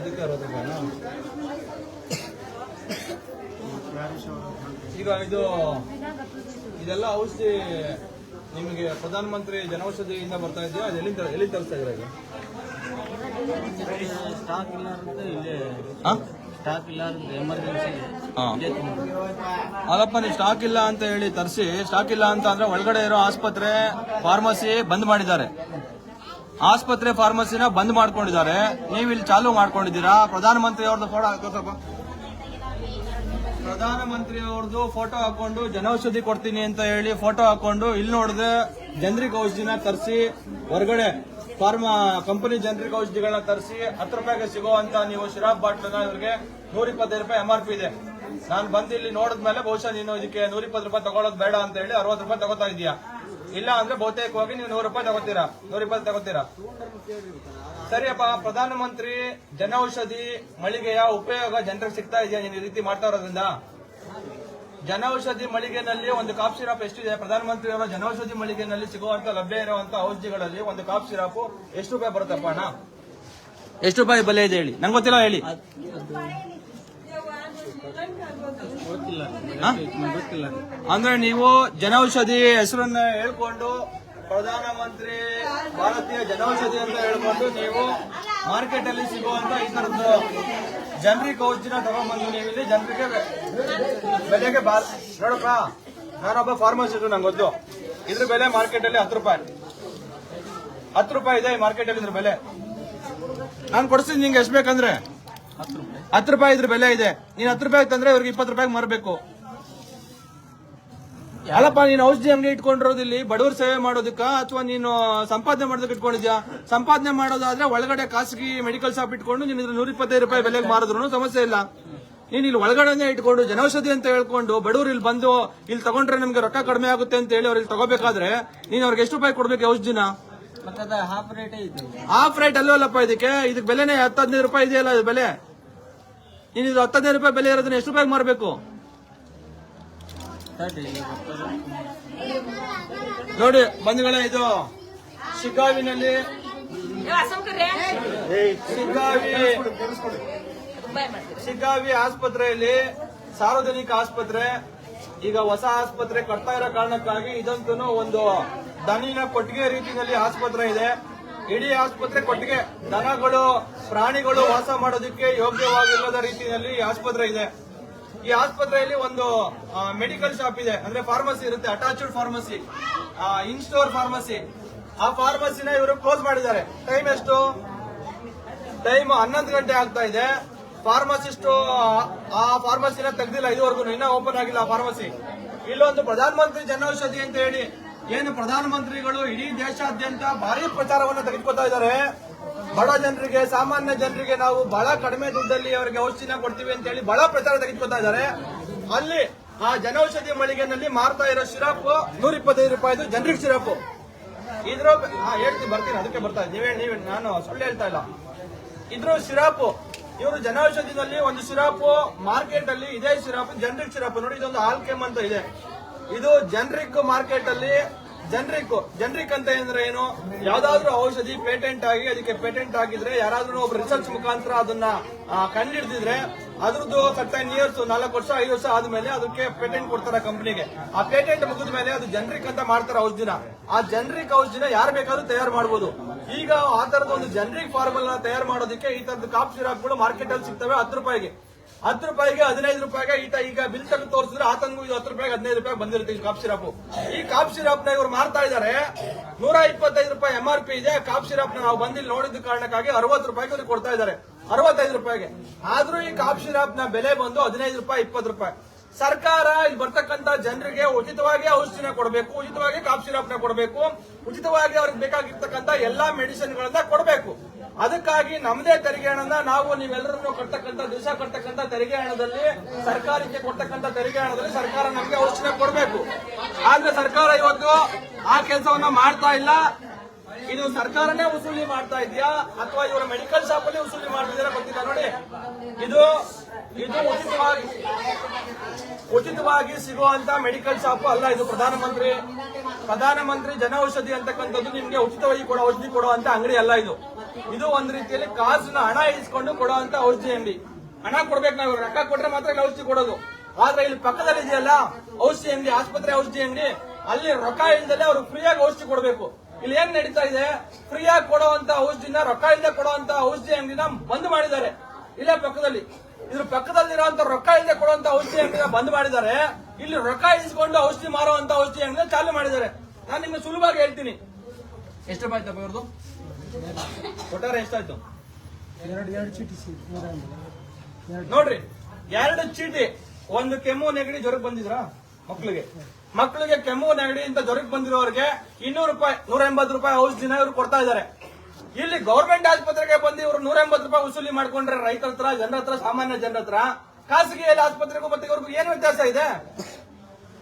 ಇದಕ್ಕೆ ಈಗ ಇದು ಇದೆಲ್ಲ ಔಷಧಿ ನಿಮಗೆ ಪ್ರಧಾನಮಂತ್ರಿ ಜನೌಷಧಿಯಿಂದ ಬರ್ತಾ ಇದೆಯಾ? ಅದು ಎಲ್ಲಿ ಎಲ್ಲಿ ತರಿಸ್ತಾ ಇದ್ರೆ ಇದು ಸ್ಟಾಕ್ ಇಲ್ಲ ಸ್ಟಾಕ್ ಇಲ್ಲ ಎಮರ್ಜೆನ್ಸಿ ಅಲ್ಲಪ್ಪ ನೀವು ಸ್ಟಾಕ್ ಇಲ್ಲ ಅಂತ ಹೇಳಿ ತರಿಸಿ. ಸ್ಟಾಕ್ ಇಲ್ಲ ಅಂತ ಅಂದ್ರೆ ಒಳಗಡೆ ಇರೋ ಆಸ್ಪತ್ರೆ ಫಾರ್ಮಸಿ ಬಂದ್ ಮಾಡಿದ್ದಾರೆ. ಆಸ್ಪತ್ರೆ ಫಾರ್ಮಸಿನ ಬಂದ್ ಮಾಡ್ಕೊಂಡಿದ್ದಾರೆ. ನೀವು ಇಲ್ಲಿ ಚಾಲು ಮಾಡ್ಕೊಂಡಿದ್ದೀರಾ? ಪ್ರಧಾನಮಂತ್ರಿ ಅವ್ರದ್ದು ಫೋಟೋ ಹಾಕೋಸಪ್ಪ ಪ್ರಧಾನಮಂತ್ರಿ ಅವ್ರದ್ದು ಫೋಟೋ ಹಾಕೊಂಡು ಜನೌಷಧಿ ಕೊಡ್ತೀನಿ ಅಂತ ಹೇಳಿ ಫೋಟೋ ಹಾಕೊಂಡು ಇಲ್ಲಿ ನೋಡಿದ್ರೆ ಜನರಿಕ್ ಔಷಧಿನ ತರಿಸಿ ಹೊರಗಡೆ ಫಾರ್ಮಾ ಕಂಪನಿ ಜನರಿಕ್ ಔಷಧಿಗಳನ್ನ ತರಿಸಿ ಹತ್ತು ರೂಪಾಯಿಗೆ ಸಿಗುವಂತ ನೀವು ಶಿರಾಬ್ ಬಾಟ್ಲನ್ನ ಇವ್ರಿಗೆ ನೂರ ಇಪ್ಪತ್ತೈದು ರೂಪಾಯಿ ಎಂ ಆರ್ ಪಿ ಇದೆ. ನಾನು ಬಂದು ಇಲ್ಲಿ ನೋಡಿದ್ಮೇಲೆ ಬಹುಶಃ ನೀನು ಇದಕ್ಕೆ ನೂರ ಇಪ್ಪತ್ತು ರೂಪಾಯಿ ತಗೊಳ್ಳೋದು ಬೇಡ ಅಂತ ಹೇಳಿ ಅರವತ್ತು ರೂಪಾಯಿ ತಗೋತಾ ಇದೀಯಾ? ಇಲ್ಲ ಅಂದ್ರೆ ಬಹುತೇಕವಾಗಿ ನೀವು ನೂರು ರೂಪಾಯಿ ತಗೋತೀರಾ? ನೂರ ಇಪ್ಪತ್ತು ತಗೋತೀರಾ? ಸರಿಯಪ್ಪ, ಪ್ರಧಾನಮಂತ್ರಿ ಜನೌಷಧಿ ಮಳಿಗೆಯ ಉಪಯೋಗ ಜನರಿಗೆ ಸಿಗ್ತಾ ಇದೆಯಾ? ನೀನು ಈ ರೀತಿ ಮಾಡ್ತಾ ಇರೋದ್ರಿಂದ? ಜನೌಷಧಿ ಮಳಿಗೆನಲ್ಲಿ ಒಂದು ಕಾಫ್ ಸಿರಪ್ ಎಷ್ಟಿದೆ? ಪ್ರಧಾನಮಂತ್ರಿ ಅವರ ಜನೌಷಧಿ ಮಳಿಗೆನಲ್ಲಿ ಸಿಗುವಂತ ಲಭ್ಯ ಇರುವಂತಹ ಔಷಧಿಗಳಲ್ಲಿ ಒಂದು ಕಾಫ್ ಸಿರಪ್ ಎಷ್ಟು ರೂಪಾಯಿ ಬರುತ್ತಪ್ಪ ಅಣ್ಣ? ಎಷ್ಟು ರೂಪಾಯಿ ಬೆಲೆ ಇದೆ ಹೇಳಿ? ನಂಗೆ ಗೊತ್ತಿಲ್ಲ ಹೇಳಿ. ಅಂದ್ರೆ ನೀವು ಜನೌಷಧಿ ಹೆಸರನ್ನ ಹೇಳ್ಕೊಂಡು ಪ್ರಧಾನಮಂತ್ರಿ ಭಾರತೀಯ ಜನೌಷಧಿ ಅಂತ ಹೇಳ್ಕೊಂಡು ನೀವು ಮಾರ್ಕೆಟ್ ಅಲ್ಲಿ ಸಿಗುವಂತ ಈ ತರದ್ದು ಜನರಿಗೆ ಔಷಧಿನ ತಗೊಂಡ್ಬಂದು ನೀವು ಇಲ್ಲಿ ಜನರಿಗೆ ಬೆಲೆಗೆ ಬಾ ನೋಡಪ್ಪ, ನಾನೊಬ್ಬ ಫಾರ್ಮಸಿಸ್ಟ್ ನಂಗೆ ಗೊತ್ತು. ಇದ್ರ ಬೆಲೆ ಮಾರ್ಕೆಟ್ ಅಲ್ಲಿ ಹತ್ತು ರೂಪಾಯಿ. ಹತ್ತು ರೂಪಾಯಿ ಇದೆ ಮಾರ್ಕೆಟ್ ಅಲ್ಲಿ ಇದ್ರ ಬೆಲೆ. ನಾನು ಕೊಡಿಸ್ತೀನಿ ನಿಂಗೆ ಎಷ್ಟು ಬೇಕಂದ್ರೆ? ಹತ್ತು ರೂಪಾಯಿ. ಇದ್ರ ಬೆಲೆ ಇದೆ. ನೀನ್ ಹತ್ತು ರೂಪಾಯಿ ತಂದ್ರೆ ಇವ್ರಿಗೆ ಇಪ್ಪತ್ತು ರೂಪಾಯಿ ಮಾರಬೇಕು. ಅಲ್ಲಪ್ಪ ನೀನ್ ಔಷಧಿ ಅಂಗಡಿ ಇಟ್ಕೊಂಡಿರೋದು ಇಲ್ಲಿ ಬಡವರ ಸೇವೆ ಮಾಡೋದಕ್ಕ ಅಥವಾ ನೀನು ಸಂಪಾದನೆ ಮಾಡೋದಕ್ಕೆ ಇಟ್ಕೊಂಡಿದ್ಯಾ? ಸಂಪಾದನೆ ಮಾಡೋದಾದ್ರೆ ಒಳಗಡೆ ಖಾಸಗಿ ಮೆಡಿಕಲ್ ಶಾಪ್ ಇಟ್ಕೊಂಡು ನೀನು ಇದ್ರ ನೂರ ಇಪ್ಪತ್ತೈದು ರೂಪಾಯಿ ಬೆಲೆಗೆ ಮಾರಿದ್ರು ಸಮಸ್ಯೆ ಇಲ್ಲ. ನೀನ್ ಇಲ್ಲಿ ಒಳಗಡೆನೆ ಇಟ್ಕೊಂಡು ಜನೌಷಧಿ ಅಂತ ಹೇಳ್ಕೊಂಡು ಬಡವರು ಇಲ್ಲಿ ಬಂದು ಇಲ್ಲಿ ತಗೊಂಡ್ರೆ ನಿಮ್ಗೆ ರೊಕ್ಕ ಕಡಿಮೆ ಆಗುತ್ತೆ ಅಂತ ಹೇಳಿ ಅವ್ರಿಗೆ ತಗೋಬೇಕಾದ್ರೆ ನೀನು ಅವ್ರಿಗೆ ಎಷ್ಟು ರೂಪಾಯಿ ಕೊಡ್ಬೇಕು ಔಷಧಿನ? ಹಾಫ್ ರೇಟ್ ಅಲ್ಲೂ ಅಲ್ಲಪ್ಪ ಇದಕ್ಕೆ. ಇದಕ್ಕೆ ಬೆಲೆನೇ ಹತ್ತು ಹದಿನೈದು ರೂಪಾಯಿ ಇದೆಯಲ್ಲ ಇದು ಬೆಲೆ. ನೀನು ಇದು ರೂಪಾಯಿ ಬೆಲೆ ಇರೋದನ್ನ ಎಷ್ಟು ರೂಪಾಯಿಗೆ ಮಾರಬೇಕು? ನೋಡಿ ಬಂಧುಗಳೇ ಇದು ಶಿಗ್ಗಾವಿನಲ್ಲಿ ಶಿಗ್ಗಾವಿ ಶಿಗ್ಗಾವಿ ಆಸ್ಪತ್ರೆಯಲ್ಲಿ ಸಾರ್ವಜನಿಕ ಆಸ್ಪತ್ರೆ ಈಗ ಹೊಸ ಆಸ್ಪತ್ರೆ ಕಟ್ತಾ ಇರೋ ಕಾರಣಕ್ಕಾಗಿ ಇದಂತೂ ಒಂದು ದನಿನ ಕೊಟ್ಟಿಗೆ ರೀತಿಯಲ್ಲಿ ಆಸ್ಪತ್ರೆ ಇದೆ. ಇಡೀ ಆಸ್ಪತ್ರೆ ಕೊಟ್ಟಿಗೆ ದನಗಳು, ಪ್ರಾಣಿಗಳು ವಾಸ ಮಾಡೋದಕ್ಕೆ ಯೋಗ್ಯವಾಗಿಲ್ಲದ ರೀತಿಯಲ್ಲಿ ಆಸ್ಪತ್ರೆ ಇದೆ. ಈ ಆಸ್ಪತ್ರೆಯಲ್ಲಿ ಒಂದು ಮೆಡಿಕಲ್ ಶಾಪ್ ಇದೆ. ಅಂದ್ರೆ ಫಾರ್ಮಸಿ ಇರುತ್ತೆ attached pharmacy in store pharmacy ಆ ಫಾರ್ಮಸಿನ ಇವರು ಕ್ಲೋಸ್ ಮಾಡಿದ್ದಾರೆ. ಟೈಮ್ ಎಷ್ಟು? ಟೈಮ್ ಹನ್ನೊಂದು ಗಂಟೆ ಆಗ್ತಾ ಇದೆ. ಫಾರ್ಮಸಿಸ್ಟ್ ಆ ಫಾರ್ಮಸಿನ ತೆಗ್ದಿಲ್ಲ, ಇದುವರೆಗೂ ಇನ್ನೂ ಓಪನ್ ಆಗಿಲ್ಲ ಆ ಫಾರ್ಮಸಿ ಇಲ್ಲೊಂದು ಪ್ರಧಾನಮಂತ್ರಿ ಜನೌಷಧಿ ಅಂತ ಹೇಳಿ ಏನು ಪ್ರಧಾನಮಂತ್ರಿಗಳು ಇಡೀ ದೇಶಾದ್ಯಂತ ಭಾರಿ ಪ್ರಚಾರವನ್ನು ತೆಗೆದುಕೊತಾ ಇದ್ದಾರೆ. ಬಡ ಜನರಿಗೆ, ಸಾಮಾನ್ಯ ಜನರಿಗೆ ನಾವು ಬಹಳ ಕಡಿಮೆ ದುಡ್ಡಲ್ಲಿ ಅವರಿಗೆ ಔಷಧಿನ ಕೊಡ್ತೀವಿ ಅಂತ ಹೇಳಿ ಬಹಳ ಪ್ರಚಾರ ತೆಗೆದುಕೊತಾ ಇದ್ದಾರೆ. ಅಲ್ಲಿ ಆ ಜನೌಷಧಿ ಮಳಿಗೆನಲ್ಲಿ ಮಾರ್ತಾ ಇರೋ ಸಿರಪ್ ನೂರ ಇಪ್ಪತ್ತೈದು ರೂಪಾಯಿದು ಜನರಿಕ್ ಸಿರಪ್ ಇದ್ರ ಹೇಳ್ತೀನಿ, ಬರ್ತೀನಿ, ಅದಕ್ಕೆ ಬರ್ತಾ ನೀವೇ ನೀವೇ ನಾನು ಸುಳ್ಳು ಹೇಳ್ತಾ ಇಲ್ಲ. ಇದ್ರ ಸಿರಪ್ ಇವರು ಜನೌಷಧಿನಲ್ಲಿ ಒಂದು ಸಿರಪ್ ಮಾರ್ಕೆಟ್ ಅಲ್ಲಿ ಇದೇ ಸಿರಪ್ ಜನರಿಗೆ ಸಿರಪ್ ನೋಡಿ, ಇದೊಂದು ಆಲ್ಕೆಮ್ ಅಂತ ಇದೆ. ಇದು ಜನರಿಕ್ ಮಾರ್ಕೆಟ್ ಅಲ್ಲಿ ಜನರಿಕ್ ಜನರಿಕ್ ಅಂತ ಅಂದ್ರೆ ಏನು? ಯಾವ್ದಾದ್ರು ಔಷಧಿ ಪೇಟೆಂಟ್ ಆಗಿ, ಅದಕ್ಕೆ ಪೇಟೆಂಟ್ ಆಗಿದ್ರೆ ಯಾರಾದ್ರೂ ಒಬ್ಬ ರಿಸರ್ಚ್ ಮುಖಾಂತರ ಅದನ್ನ ಕಂಡಿಡ್ದಿದ್ರೆ ಅದ್ರದ್ದು ಸರ್ಟೈನ್ ಇಯರ್ಸ್ ನಾಲ್ಕು ವರ್ಷ, ಐದು ವರ್ಷ ಆದ್ಮೇಲೆ ಅದಕ್ಕೆ ಪೇಟೆಂಟ್ ಕೊಡ್ತಾರೆ ಕಂಪನಿಗೆ ಆ ಪೇಟೆಂಟ್ ಮುಗಿದ ಮೇಲೆ ಅದು ಜನರಿಕ್ ಅಂತ ಮಾಡ್ತಾರೆ ಔಷಧಿನ. ಆ ಜನರಿಕ್ ಔಷಧಿನ ಯಾರು ಬೇಕಾದ್ರೂ ತಯಾರು ಮಾಡಬಹುದು ಈಗ ಆ ತರದ ಒಂದು ಜನರಿಕ್ ಫಾರ್ಮಲ್ ತಯಾರು ಮಾಡೋದಕ್ಕೆ ಈ ತರದ ಕಾಪ್ ಸಿರಾಪ್ಗಳು ಮಾರ್ಕೆಟ್ ಅಲ್ಲಿ ಸಿಗ್ತವೆ ಹತ್ತು ರೂಪಾಯಿಗೆ. ಹತ್ತು ರೂಪಾಯಿಗೆ ಹದಿನೈದು ರೂಪಾಯಿಗೆ ಈತ ಈಗ ಬಿಲ್ ತೆಗೆದು ತೋರಿಸಿದ್ರೆ ಆತನಿಗೂ ಇದು ಹತ್ತು ರೂಪಾಯಿಗೆ ಹದಿನೈದು ರೂಪಾಯಿ ಬಂದಿರುತ್ತೆ ಈ ಕಾಪ್ ಸಿರಪ್ ಈ ಕಾಪ್ ಸಿರಪ್ನ ಇವರು ಮಾರ್ತಾ ಇದ್ದಾರೆ. ನೂರ ಇಪ್ಪತ್ತೈದು ರೂಪಾಯಿ ಎಂ ಆರ್ ಪಿ ಇದೆ. ಕಾಪ್ ಸಿರಪ್ ನಾವು ಬಂದಿಲ್ಲಿ ನೋಡಿದ ಕಾರಣಕ್ಕಾಗಿ ಅರವತ್ತು ರೂಪಾಯಿಗೆ ಅವ್ರಿಗೆ ಕೊಡ್ತಾ ಇದ್ದಾರೆ. ಅರವತ್ತೈದು ರೂಪಾಯಿಗೆ. ಆದ್ರೂ ಈ ಕಾಪ್ ಸಿರಪ್ನ ಬೆಲೆ ಬಂದು ಹದಿನೈದು ರೂಪಾಯಿ, ಇಪ್ಪತ್ತು ರೂಪಾಯಿ. ಸರ್ಕಾರ ಇಲ್ಲಿ ಬರ್ತಕ್ಕಂತ ಜನರಿಗೆ ಉಚಿತವಾಗಿ ಔಷಧಿನ ಕೊಡಬೇಕು, ಉಚಿತವಾಗಿ ಕಾಪ್ ಸಿರಪ್ನ ಕೊಡಬೇಕು, ಉಚಿತವಾಗಿ ಅವ್ರಿಗೆ ಬೇಕಾಗಿರ್ತಕ್ಕಂತ ಎಲ್ಲಾ ಮೆಡಿಸಿನ್ ಗಳನ್ನ ಕೊಡಬೇಕು. ಅದಕ್ಕಾಗಿ ನಮ್ಮದೇ ತೆರಿಗೆ ಹಣನ ನಾವು ನೀವೆಲ್ಲರನ್ನು ಕಟ್ತಕ್ಕಂತ ದಿವಸ ಕಟ್ಟತಕ್ಕಂಥ ತೆರಿಗೆ ಹಣದಲ್ಲಿ, ಸರ್ಕಾರಕ್ಕೆ ಕೊಡ್ತಕ್ಕಂಥ ತೆರಿಗೆ ಹಣದಲ್ಲಿ ಸರ್ಕಾರ ನಮಗೆ ಔಷಧ ಕೊಡಬೇಕು. ಆದ್ರೆ ಸರ್ಕಾರ ಇವತ್ತು ಆ ಕೆಲಸವನ್ನ ಮಾಡ್ತಾ ಇಲ್ಲ. ಇದು ಸರ್ಕಾರನೇ ವಸೂಲಿ ಮಾಡ್ತಾ ಇದೆಯಾ? ಅಥವಾ ಇವರ ಮೆಡಿಕಲ್ ಶಾಪ್ ಅಲ್ಲಿ ವಸೂಲಿ ಮಾಡ್ತಿದ್ದೀರಾ ಗೊತ್ತಿಲ್ಲ ನೋಡಿ. ಇದು ಇದು ಉಚಿತವಾಗಿ ಉಚಿತವಾಗಿ ಸಿಗುವಂತ ಮೆಡಿಕಲ್ ಶಾಪ್ ಅಲ್ಲ ಇದು ಪ್ರಧಾನಮಂತ್ರಿ. ಪ್ರಧಾನಮಂತ್ರಿ ಜನ ಔಷಧಿ ಅಂತಕ್ಕಂಥದ್ದು ನಿಮ್ಗೆ ಉಚಿತವಾಗಿ ಕೊಡೋ ಔಷಧಿ ಕೊಡುವಂತ ಅಂಗಡಿ ಅಲ್ಲ ಇದು. ಇದು ಒಂದ್ ರೀತಿಯಲ್ಲಿ ಕಾಸನ್ನ ಹಣ ಇಸ್ಕೊಂಡು ಕೊಡುವಂತ ಔಷಧಿ ಅಂಗಡಿ. ಹಣ ಕೊಡ್ಬೇಕು ನಾವು, ರೊಕ್ಕ ಕೊಟ್ರೆ ಮಾತ್ರ ಔಷಧಿ ಕೊಡೋದು. ಆದ್ರೆ ಇಲ್ಲಿ ಪಕ್ಕದಲ್ಲಿ ಇದೆಯಲ್ಲ, ಔಷಧಿ ಅಂಗಡಿ, ಆಸ್ಪತ್ರೆ ಔಷಧಿ ಅಂಗಡಿ, ಅಲ್ಲಿ ರೊಕ್ಕ ಇಲ್ದಲೆ ಅವ್ರು ಫ್ರೀಯಾಗಿ ಔಷಧಿ ಕೊಡಬೇಕು. ಇಲ್ಲಿ ಏನ್ ನಡೀತಾ ಇದೆ, ಫ್ರೀಯಾಗಿ ಕೊಡುವಂತ ಔಷಧಿನ, ರೊಕ್ಕ ಇಲ್ಲದೆ ಕೊಡುವಂತ ಔಷಧಿ ಅಂಗಡಿನ ಬಂದ್ ಮಾಡಿದ್ದಾರೆ. ಇಲ್ಲೇ ಪಕ್ಕದಲ್ಲಿ. ಇದ್ರ ಪಕ್ಕದಲ್ಲಿರುವಂತ ರೊಕ್ಕ ಇಲ್ಲದೆ ಕೊಡುವಂತ ಔಷಧಿ ಅಂಗಡಿನ ಬಂದ್ ಮಾಡಿದ್ದಾರೆ. ಇಲ್ಲಿ ರೊಕ್ಕ ಇಸ್ಕೊಂಡು ಔಷಧಿ ಮಾರುವಂತ ಔಷಧಿ ಅಂಗಡಿನ ಚಾಲೂ ಮಾಡಿದ್ದಾರೆ. ನಾನು ನಿಮ್ಗೆ ಸುಲಭವಾಗಿ ಹೇಳ್ತೀನಿ. ಎಷ್ಟು ರೂಪಾಯಿ ಆಯ್ತಪ್ಪ ಇವ್ರದ್ದು? ಒಟ್ಟಾರೆ ಎಷ್ಟಾಯ್ತು? ಎರಡು ಎರಡು ಚೀಟಿ ನೋಡ್ರಿ ಎರಡು ಚೀಟಿ. ಒಂದು ಕೆಮ್ಮು ನೆಗಡಿ ಜ್ವರಕ್ಕೆ ಬಂದಿದ್ರಾ? ಮಕ್ಕಳಿಗೆ ಮಕ್ಕಳಿಗೆ ಕೆಮ್ಮು ನೆಗಡಿ ಅಂತ ಜ್ವರಕ್ಕೆ ಬಂದಿರೋರಿಗೆ ಇನ್ನೂರು ರೂಪಾಯಿ ನೂರ ಎಂಬತ್ತು ರೂಪಾಯಿ ಔಷಧಿನ ಇವ್ರು ಕೊಡ್ತಾ ಇದ್ದಾರೆ. ಇಲ್ಲಿ ಗೌರ್ಮೆಂಟ್ ಆಸ್ಪತ್ರೆಗೆ ಬಂದು ಇವರು ನೂರ ರೂಪಾಯಿ ವಸೂಲಿ ಮಾಡ್ಕೊಂಡ್ರೆ ರೈತರ ಹತ್ರ, ಜನರ ಹತ್ರ, ಸಾಮಾನ್ಯ ಜನರ ಹತ್ರ, ಖಾಸಗಿ ಆಸ್ಪತ್ರೆಗೂ ಮತ್ತೆ ಇವ್ರಿಗೂ ಏನು ವ್ಯತ್ಯಾಸ ಇದೆ?